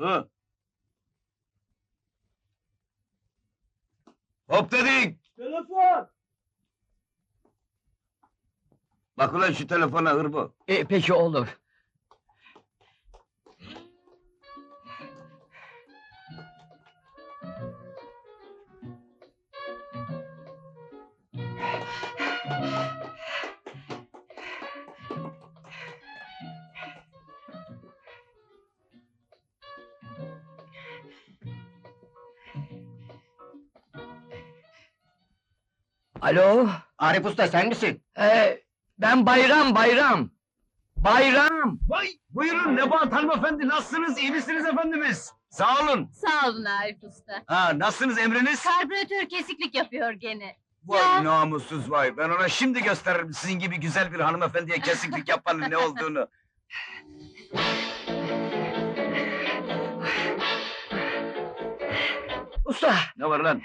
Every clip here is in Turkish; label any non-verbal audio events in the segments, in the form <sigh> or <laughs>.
Hı. Hop dedik. Telefon! Bak ulan şu telefona hırbo. E, peki olur. Alo? Arif Usta sen misin? Ee, ben Bayram, Bayram. Bayram! Vay buyurun Nebahat hanımefendi nasılsınız iyi misiniz efendimiz? Sağ olun. Sağ olun Arif Usta. Ha nasılsınız emriniz? Karbüratör kesiklik yapıyor gene. Vay Ya. namussuz vay. Ben ona şimdi gösteririm sizin gibi güzel bir hanımefendiye kesiklik yapanın ne olduğunu. <laughs> Usta, Ne var lan?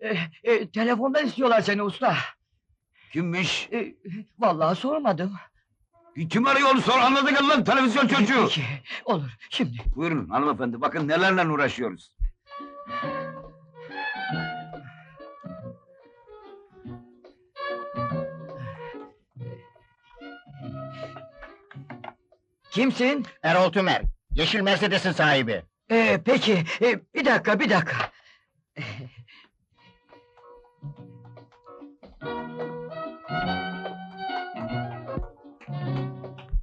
e, e, telefondan istiyorlar seni usta. Kimmiş? E, vallahi sormadım. Kim arıyor onu sor anladık lan televizyon çocuğu. Peki, olur, şimdi. Buyurun hanımefendi bakın nelerle uğraşıyoruz. Kimsin? Erol Tümer. Yeşil Mercedes'in sahibi. E, peki, e, bir dakika, bir dakika. <laughs>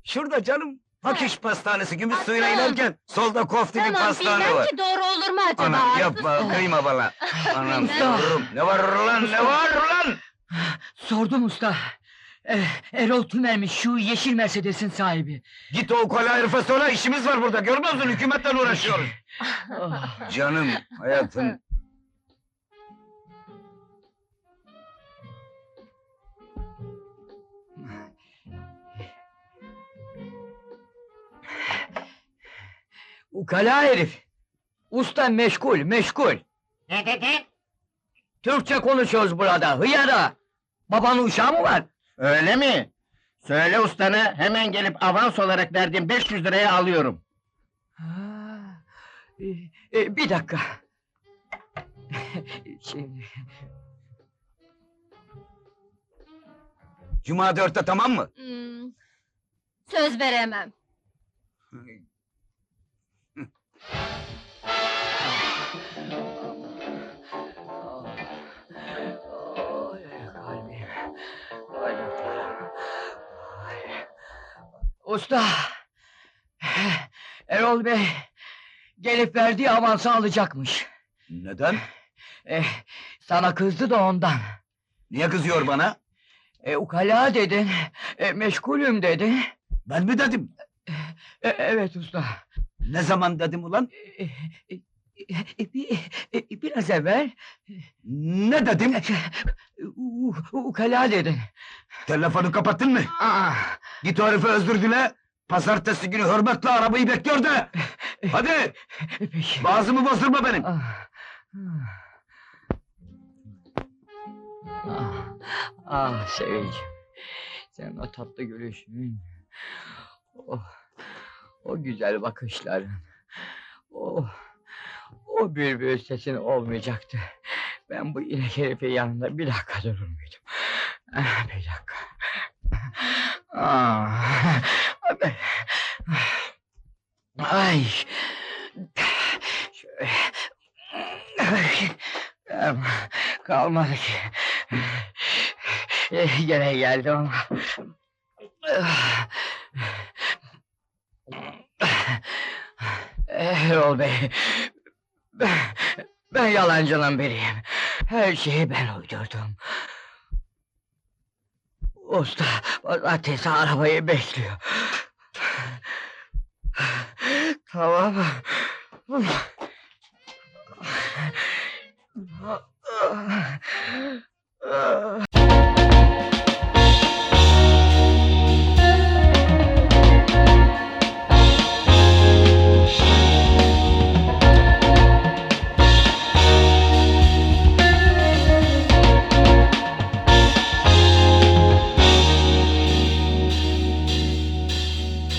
Şurada canım. Hakiş pastanesi gümüş suyuna tamam. inerken solda koftili Tamam pastane bilmem var. ki doğru olur mu acaba Anam yapma Usta? kıyma bana. <laughs> Anam vururum. Ne var lan ne var lan? Sordum usta. E, Erol Tümer'miş şu yeşil Mercedes'in sahibi. Git o ukala herife söyle işimiz var burada görmüyor musun hükümetle uğraşıyoruz. Ah, <laughs> Canım hayatım. Ukala herif. Usta meşgul, meşgul. Ne dedi? Türkçe konuşuyoruz burada, hıyara. Babanın uşağı mı var? Öyle mi? Söyle ustana hemen gelip avans olarak verdiğim 500 liraya alıyorum. Ha, e, e, bir dakika. <laughs> Şimdi, Cuma dörtte tamam mı? Hmm, Söz veremem. Ay, kalbim. Bacaklarım. Ay. Usta! Erol Bey, gelip verdiği avansı alacakmış. Neden? Eh, sana kızdı da ondan. Niye kızıyor bana? E, ukala dedin, e, meşgulüm dedin. Ben mi dedim? E, evet usta. Ne zaman dedim ulan? E, e, e, bir, biraz evvel Ne dedim? ukala dedin. Telefonu kapattın mı? Aa, Git o herife özür dile. Pazartesi günü hürmetle arabayı bekliyor de. Hadi peki. bazımı bozdurma benim. Ah, ah, ah Sevilcim. Sen o tatlı gülüşün. O, o güzel bakışların. O, o bülbül sesin olmayacaktı. Ben bu inek herifin yanında bir dakika durur muydum? Ah, Bir dakika. Ah, Ay. Kalmadı ki. Gene geldi ama. Erol Bey. Ben, ben yalancının biriyim. Her şeyi ben uydurdum. Usta pazartesi arabayı bekliyor. Tamam.